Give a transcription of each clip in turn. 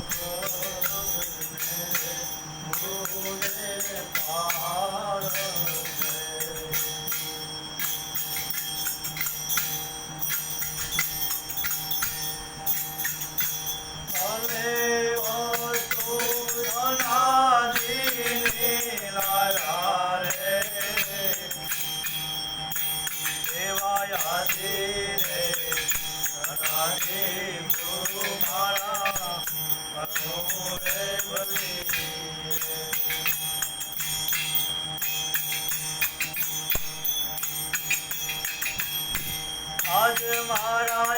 Oh, my God. આજ મારા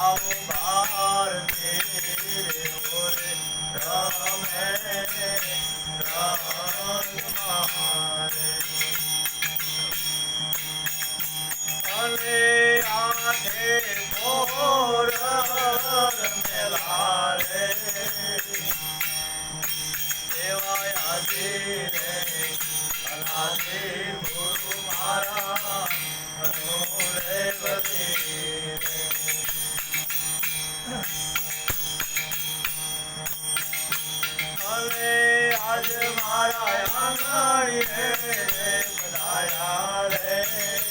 આવો બાર મેરે ઓરે રમે રંગમારે અને આને મોર મેલારે દેવાય આજે રે અલાદે ગુરુ મારા મનોરે વધી મારા આંગણીએ પધાર્યા રે.